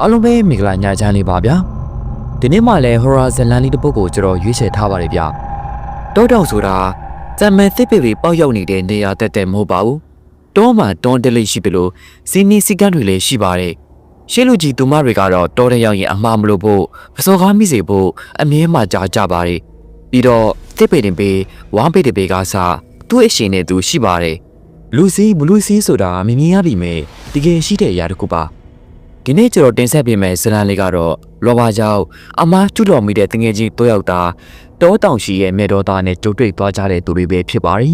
အားလုံးပဲမင်္ဂလာညချမ်းလေးပါဗျာဒီနေ့မှလည်း horror ဇာတ်လမ်းလေးတစ်ပုဒ်ကိုကျွန်တော်ရွေးချယ်ထားပါတယ်ဗျာတောတောင်ဆိုတာဇာမန်သစ်ပစ်တွေပေါက်ရောက်နေတဲ့နေရာတက်တက်မဟုတ်ပါဘူးတောမှာတွန်းတက်လေးရှိပြီလို့စီနီစီကန်းတွေလည်းရှိပါတယ်ရှေးလူကြီးသူမတွေကတော့တောတဲ့ရောက်ရင်အမှားမလို့ဖို့ပစောကားမိစေဖို့အမြဲမှကြားကြပါတယ်ပြီးတော့သစ်ပေတင်ပေဝမ်းပေတပေကစားသူ့အရှင်နဲ့သူရှိပါတယ်လူစီဘလူစီဆိုတာမမြင်ရပြီမဲ့တကယ်ရှိတဲ့အရာတစ်ခုပါ ဒီနေ့ကျွန်တော်တင်ဆက်ပေးမယ့်ဇာတ်လမ်းလေးကတော့လောဘာကြောင့်အမားကျွတော်မိတဲ့တငယ်ချင်းတို့ယောက်သားတောတောင်ရှိရဲ့မေတော်သားနဲ့ကြုံတွေ့သွားကြတဲ့သူတွေပဲဖြစ်ပါရီ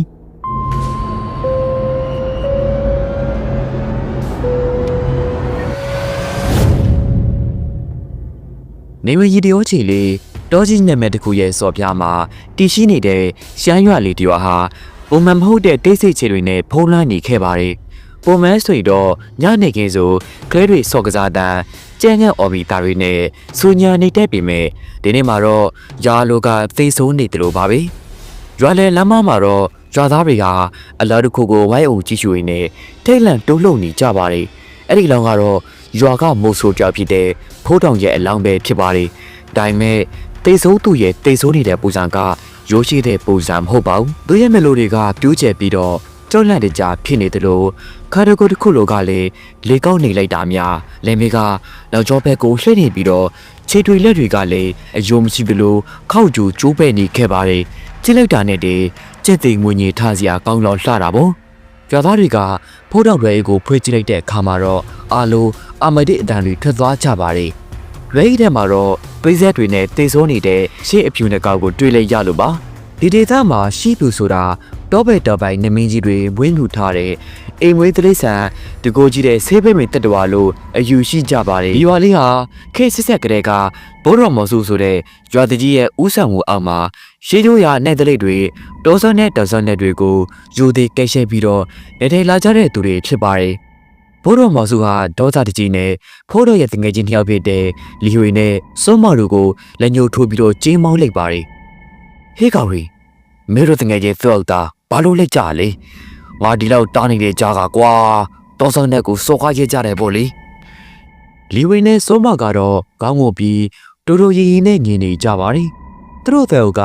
နေမကြီးတရောချီလေးတောကြီးနာမည်တစ်ခုရဲ့စော်ပြားမှာတည်ရှိနေတဲ့ရှမ်းရွာလေးတရွာဟာပုံမှန်မဟုတ်တဲ့တိတ်ဆိတ်ချေတွေနဲ့ဖုံးလွှမ်းနေခဲ့ပါတယ်။ ပုံမှန်ဆိုရင်တော့ညနေခင်းဆိုကလေးတွေစော့ကစားတန်းကြမ်းငတ်အော်ဘီတာတွေနဲ့စူညာနေတတ်ပြီမဲ့ဒီနေ့မှာတော့ယာလိုကသေဆုံးနေတယ်လို့ပါပဲရွာလေလမ်းမမှာတော့ရွာသားတွေကအလားတစ်ခုကိုဝိုင်းအောင်ကြည့်ရှုရင်းနဲ့ထိတ်လန့်တိုးလှုပ်နေကြပါတယ်အဲ့ဒီလောင်ကတော့ရွာကမိုးဆိုးကြောက်ဖြစ်တဲ့ဖိုးတောင်ရဲ့အလောင်းပဲဖြစ်ပါတယ်ဒါပေမဲ့သေဆုံးသူရဲ့သေဆုံးနေတဲ့ပုံစံကရိုးရှိတဲ့ပုံစံမဟုတ်ပါဘူးသူရဲ့မယ်လိုတွေကပြိုးကျက်ပြီးတော့ ကြောက်လန့်တကြဖြစ်နေတယ်လို့ခါတကူတစ်ခုလိုကလည်းလေကောက်နေလိုက်တာများလင်မေကနောက်ကျောဘက်ကိုလှည့်နေပြီးတော့ခြေတွေလက်တွေကလည်းအယုံမရှိသလိုခောက်ကျူကျိုးပဲ့နေခဲ့ပါတယ်ကြည့်လိုက်တာနဲ့တည်းကြက်သိမ်ငွေညင်ထားစရာကောင်းတော့လှတာပေါ့ကြွားသားတွေကဖိုးတောက်ရွယ်ကိုဖွေးကြည့်လိုက်တဲ့အခါမှာတော့အာလိုအာမဒီအတန်တွေထွက်သွားကြပါတယ်ရွယ်ဤထဲမှာတော့ပိစက်တွေနဲ့တေဆိုးနေတဲ့ရှေ့အဖြူနှကောင်ကိုတွေ့လိုက်ရလို့ပါဒီဒေသမှာရှိသူဆိုတာ တောဘက်တော်ပိုင်နမင်းကြီးတွေဝင်းလူထားတဲ့အိမ်မွေးတိရစ္ဆာန်တကိုကြီးတဲ့ဆေးဘိတ်မင်တက်တော်လို့အယူရှိကြပါတယ်ဒီရွာလေးဟာခေတ်ဆက်ဆက်ကလေးကဘိုးတော်မော်စုဆိုတဲ့ရွာတကြီးရဲ့ဥဆောင်မှုအောက်မှာရှေးရိုးရာနဲ့တလိပ်တွေတောစောနဲ့တောစောနဲ့တွေကိုယူသည်ကဲရှဲပြီးတော့နေထိုင်လာကြတဲ့သူတွေဖြစ်ပါတယ်ဘိုးတော်မော်စုဟာဒေါသတကြီးနဲ့ဖိုးတော်ရဲ့တငယ်ချင်းတစ်ယောက်ဖြစ်တဲ့လီဟွေနဲ့စွန်းမတို့ကိုလက်ညှိုးထိုးပြီးတော့ကြေးမောင်းလိုက်ပါတယ်ဟေးကောင်ရီမဲတို့တငယ်ချင်းသောက်တာ ဘာလို့လက်ကြလဲငါဒီလောက်တားနေတဲ့ကြားကကွာတောဆောင်နဲ့ကိုစော်ကားရကြတယ်ပေါ့လေလီဝင်းနဲ့စောမကတော့ခေါင်းငုပ်ပြီးတူတူရီရီနဲ့ညင်နေကြပါတယ်သူတို့တဲ့က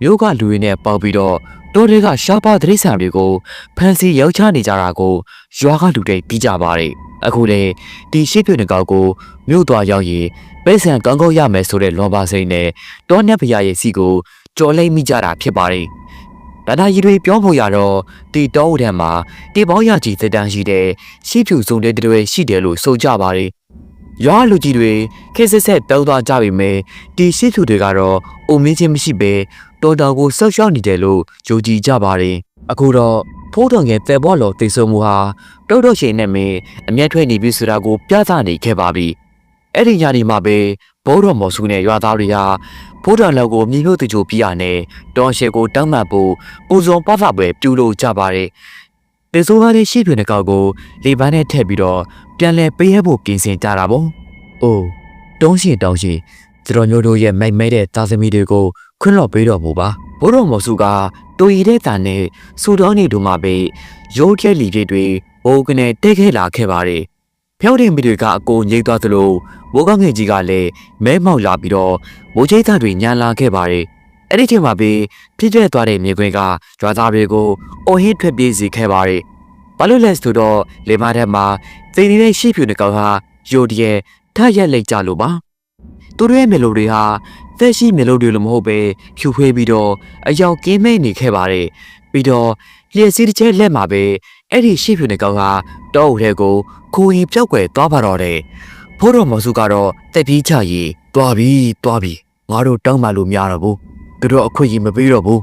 မြို့ကလူတွေနဲ့ပေါက်ပြီးတော့တိုးတွေကရှားပါဒရိษံတွေကိုဖန်စီရောက်ချနေကြတာကိုရွာကလူတွေပြီးကြပါတယ်အခုလေဒီရှိပြနေကောက်ကိုမြို့သွားရောက်ရင်ပဲဆန်ကောင်းကောင်းရမယ်ဆိုတဲ့လောဘစိတ်နဲ့တောနဲ့ဖရာရဲ့စီကိုကြော်လိုက်မိကြတာဖြစ်ပါတယ် ဒါနာရီတွေပြောဖို့ရတော့ဒီတောအုပ်ထံမှာတေပေါင်းရကြီးသက်တမ်းရှိတဲ့ရှိဖြူစုံတဲ့တွေရှိတယ်လို့ဆိုကြပါတယ်ရွာလူကြီးတွေခေတ်ဆက်ဆက်တောင်းသွားကြပြီမယ်ဒီရှိဖြူတွေကတော့အုံမင်းချင်းမရှိပဲတော်တော်ကိုဆောက်ရှောက်နေတယ်လို့ယုံကြည်ကြပါတယ်အခုတော့ဖိုးတော်ငယ်တဲဘော်လော်တိတ်ဆုံမှုဟာတောက်တော့ရှင်နဲ့မင်းအမျက်ထွက်နေပြီဆိုတာကိုပြသနေခဲ့ပါပြီအဲ့ဒီညနေမှာပဲ ဘိုးတော်မော်စုနဲ့ရွာသားတွေဟာဖိုးတော်လောက်ကိုမြင်လို့တကြိုပြရနဲ့တောင်ရှယ်ကိုတောင်းမှတ်ဖို့ပူဇော်ပသပွဲပြုလုပ်ကြပါတယ်တေဆိုးကားလေးရှိပြနေကောက်ကိုလေပန်းနဲ့ထည့်ပြီးတော့ပြန်လဲပေးရဖို့ပြင်ဆင်ကြတာပေါ့။အိုးတုံးရှင်တောင်းရှင်ကျွန်တော်မျိုးတို့ရဲ့မိုက်မဲတဲ့သားသမီးတွေကိုခွင့်လွှတ်ပေးတော်မူပါဘိုးတော်မော်စုကတူရီတဲ့တန်နဲ့စူတော်နေတို့မှာပဲရိုးကျက်လီပြည့်တွေဘိုးကနေတက်ခဲ့လာခဲ့ပါတယ် ဖျောက်တဲ့မိတွေကအကိုငိမ့်သွားသလိုဘိုးကောင်းငယ်ကြီးကလည်းမဲမောက်လာပြီးတော့မိုးချိတ်သားတွေညံလာခဲ့ပါတယ်အဲ့ဒီချိန်မှာပဲပြည့်ကျက်သွားတဲ့မြေခွင်းကကြွားသားတွေကိုအိုဟစ်ထွက်ပြေးစီခဲ့ပါတယ်ဘာလို့လဲဆိုတော့လေမထဲမှာသိနေတဲ့ရှိဖြူနေကောင်ဟာယိုဒီရဲ့ထရက်လိုက်ကြလို့ပါသူတို့ရဲ့မေလိုတွေဟာသက်ရှိမေလိုတွေလိုမဟုတ်ပဲဖြူဖွေးပြီးတော့အယောက်ကင်းမိတ်နေခဲ့ပါတယ်ပြီးတော့လျှက်စီးတစ်ချက်လက်မှာပဲ အဲ့ဒီရှိဖြူနေကောင်ဟာတောအုပ်ထဲကိုခိုးရင်ပြောက်ွယ်သွားပါတော့တယ်ဖိုးတော်မစုကတော့တက်ပြီးချရီသွားပြီသွားပြီငါတို့တောင်းမှလို့များတော့ဘူးသူတို့အခွင့်အရေးမပေးတော့ဘူး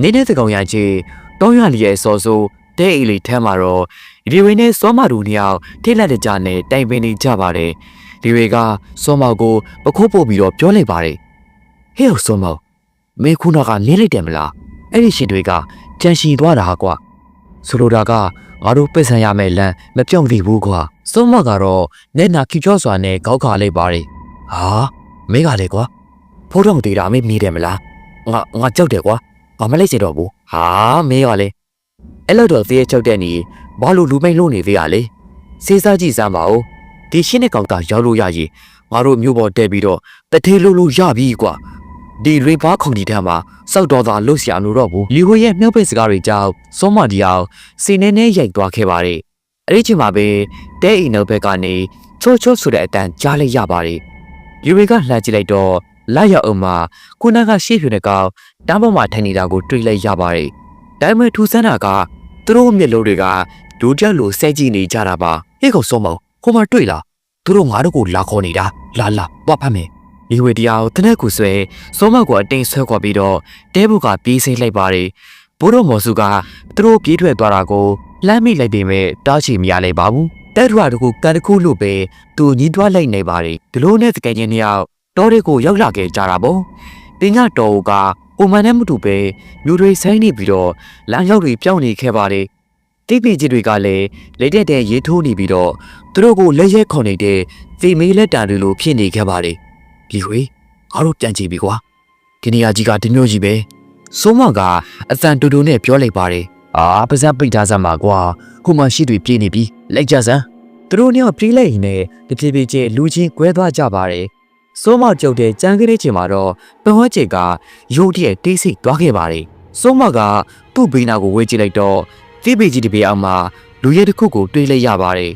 နေတဲ့တကောင်ရကြီးတောင်းရလျက်စောစိုးတဲ့အိလေးထဲမှာတော့ဒီဝင်းနဲ့စောမတို့နှစ်ယောက်ထိလက်တကြနဲ့တိုင်ပင်နေကြပါတယ်ဒီတွေကစောမောက်ကိုပခိုးပို့ပြီးတော့ပြောလိုက်ပါတယ်ဟဲ့စောမောက်မင်းခုနကလင်းလိုက်တယ်မလားအဲ့ဒီရှင်တွေကကြံရှိသွားတာကွာ ဆိုလိုတာကငါတို့ပစ်ဆန်ရမယ်လမ်းမပြောင်းသေးဘူးကွာစောမောက်ကတော့နေနာခိကျော်စွာနဲ့ကောက်ခါလိုက်ပါတယ်ဟာမင်းကလေကွာဖိုးတော်တေးတာမင်းမြည်တယ်မလားငါငါကြောက်တယ်ကွာငါမလိုက်စေတော့ဘူးဟာမင်းကလေအဲ့လိုတော့သေးရဲ့ကြောက်တဲ့နေဘာလို့လူမိတ်လို့နေသေးရလဲစေးစားကြည့်စမ်းပါဦးဒီရှင်းတဲ့ကောင်တာရောက်လို့ရရင်ငါတို့မျိုးပေါ်တက်ပြီးတော့တထေးလို့လို့ရပြီကွာ ဒီရေဘာခုန်ဒီတန်းမှာစောက်တော်သာလှုပ်ရှားလို့တော့ဘူးလီဟိုရဲ့မြုပ်ပိတ်စကားတွေကြောင့်စောမဒီအောင်စီနေနေရိုက်သွားခဲ့ပါတယ်အဲ့ဒီချိန်မှာပဲတဲအိမ်နောက်ဘက်ကနေချိုးချိုးဆိုတဲ့အတန်ကြားလိုက်ရပါတယ်ယူရီကလှမ်းကြည့်လိုက်တော့လိုက်ရောက်အောင်မှာခုနကရှေ့ဖြူတဲ့ကောင်တန်းပေါ်မှာထိုင်နေတာကိုတွေ့လိုက်ရပါတယ်ဒါပေမဲ့ထူဆန်းတာကသူတို့မျက်လုံးတွေကဒူးကြောက်လိုစဲကြည့်နေကြတာပါဟေ့ကောင်စောမောင်ဟိုမှာတွေ့လားသူတို့ငါတို့ကိုလာခေါ်နေတာလာလာသွားဖမ်းမယ် ဒီဝေတရားကိုတနက်ကူဆွဲစောမောက်ကိုအတင်းဆွဲခေါ်ပြီးတော့တဲဘုကပြေးစိမ့်လိုက်ပါတယ်ဘိုးတော်မော်စုကသူတို့ပြေးထွက်သွားတာကိုလှမ်းမိလိုက်ပေမဲ့တားချီမရလိုက်ပါဘူးတဲထွားတကူကန်တခုလို့ပဲသူညီးတွားလိုက်နေပါတယ်ဒီလိုနဲ့တကယ်ချင်းနှစ်ယောက်တော်တွေကိုရောက်လာခဲ့ကြတာပေါ့တင်ညတော်ကအိုမန်နဲ့မတူပဲမျိုးတွေဆိုင်နေပြီးတော့လမ်းရောက်တွေပြောင်းနေခဲ့ပါတယ်တိပိကြီးတွေကလည်းလက်တက်တဲ့ရေထိုးနေပြီးတော့သူတို့ကိုလက်ရဲခေါ်နေတဲ့ဖေမေးလက်တံတွေလိုဖြစ်နေခဲ့ပါတယ် ဒီဝေးငါတို့ပြန်ကြည့်ပြီကွာဒီနေရာကြီးကဒီမျိုးကြီးပဲစိုးမကအသံတူတူနဲ့ပြောလိုက်ပါတယ်အာပါဇက်ပိတ်ထားစမ်းပါကွာခုမှရှိတွေပြေးနေပြီလိုက်ကြစမ်းသူတို့ညောပြေးလိုက်ရင်လည်းတပြေးပြေးချင်းလူချင်းကွဲသွားကြပါတယ်စိုးမကြုတ်တဲ့ကြမ်းကလေးချင်းမှာတော့ပဝက်ချေကရုတ်တရက်တေးစိတ်သွားခဲ့ပါတယ်စိုးမကသူ့ဘေးနာကိုဝေးကြည့်လိုက်တော့တိပေကြီးတပေအောင်မှာလူရဲတစ်ခုကိုတွေးလိုက်ရပါတယ်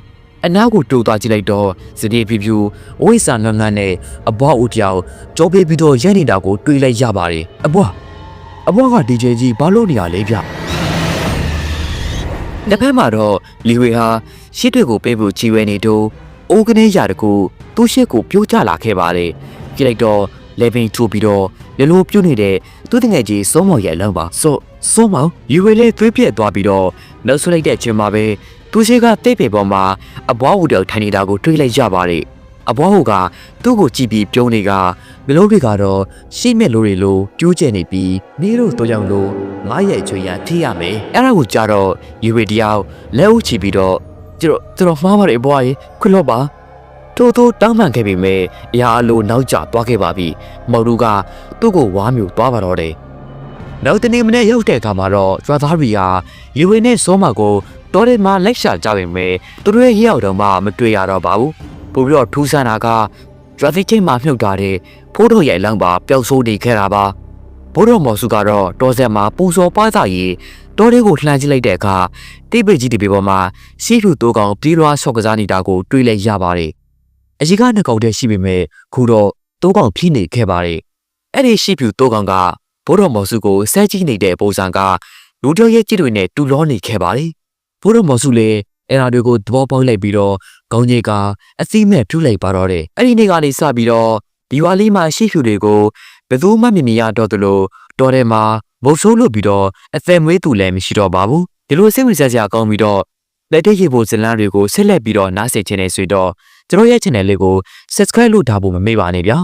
အနောက်ကိုတိုးသွားကြည့်လိုက်တော့စတိဖြူဖြူဝိဆာငန်းငန်းနဲ့အဘွားဦးတယောက်ကြောပေးပြီးတော့ရိုက်နေတာကိုတွေးလိုက်ရပါတယ်အဘွားအဘွားကဒီဂျေကြီးဘာလို့နေရလဲဗျတစ်ဖက်မှာတော့လီဝေဟာရှစ်တွေကိုပေးဖို့ချီဝဲနေတော့အိုးကနေရာတကူသူ့ရှစ်ကိုပြိုးကျလာခဲ့ပါတယ်ကြည့်လိုက်တော့လေဗင်ထိုးပြီးတော့ရလိုပြုတ်နေတဲ့သူ့တငယ်ကြီးစောမော်ရဲ့အလုံးပါစောစောမောင်ယူဝေလေးသွေးပြက်သွားပြီးတော့နှုတ်ဆွလိုက်တဲ့အချိန်မှာပဲ သူရှိကတိတ်ပေပေါ်မှာအဘွားဟူတောင်ထိုင်နေတာကိုတွေးလိုက်ရပါတယ်အဘွားဟူကသူ့ကိုကြည့်ပြီးပြုံးနေကမလို့တွေကတော့ရှိမဲ့လိုတွေလိုကျိုးကျနေပြီးနေတို့တော့ကြောင်လို့ငားရဲ့ချွေရန်ထိရမယ်အဲ့ဒါကိုကြတော့ယူဝေတယောက်လက်ဦးချီပြီးတော့ကျတော့ကျတော့မှားပါတယ်ဘွားရေခွလော့ပါထိုးထိုးတောင်းပန်ခဲ့ပေမဲ့အရာအလိုနောက်ကျသွားခဲ့ပါပြီမော်လူကသူ့ကိုဝါမျိုးသွားပါတော့တယ်နောက်တနေ့မနေ့ရောက်တဲ့အခါမှာတော့ကျွာသားရီဟာယူဝေနဲ့စောမကို တော်တယ်မှာလက်ရှာကြပေမဲ့သူတို့ရဲ့ရောက်တော့မှမတွေ့ရတော့ပါဘူးပို့ပြီးတော့ထူးဆန်းတာကကျွာသိချင်းမှာမြုပ်ထားတဲ့ဖိုးတော်ရဲ့အလောင်းပါပျောက်ဆိုးနေခဲ့တာပါဘိုးတော်မော်စုကတော့တော်ဆက်မှာပူစော်ပါးသားရီတော်လေးကိုလှမ်းကြည့်လိုက်တဲ့အခါတိပိတ်ကြီးတပေပေါ်မှာစီးဖြူတိုးကောင်ပြေးလွှားဆော့ကစားနေတာကိုတွေ့လိုက်ရပါတယ်အကြီးကနှစ်ကောင်တည်းရှိပေမဲ့ခုတော့တိုးကောင်ဖြီးနေခဲ့ပါတယ်အဲ့ဒီရှိဖြူတိုးကောင်ကဘိုးတော်မော်စုကိုစဲကြည့်နေတဲ့ပုံစံကလူတော်ရဲ့ကြည့်တွေနဲ့တူလောနေခဲ့ပါတယ် ဘိုးတော်မော်စုလည်းအဲ့ဒါတွေကိုသဘောပေါက်လိုက်ပြီးတော့ခေါင်းကြီးကအသိမဲ့ပြုတ်လိုက်ပါတော့တယ်အဲ့ဒီနေ့ကနေစပြီးတော့ဒီဝါလေးမှာရှိဖြူတွေကိုဘယ်သူမှမမြင်ရတော့သလိုတော်ထဲမှာမုတ်ဆိုးလို့ပြီးတော့အသက်မွေးသူလည်းမရှိတော့ပါဘူးဒီလိုစိတ်ဝင်စားစရာကောင်းပြီးတော့လက်တက်ရဖို့ဇလန်းတွေကိုဆက်လက်ပြီးတော့နားဆင်ချင်နေဆိုတော့ကျွန်တော်ရဲ့ channel လေးကို subscribe လုပ်ထားဖို့မမေ့ပါနဲ့ဗျာ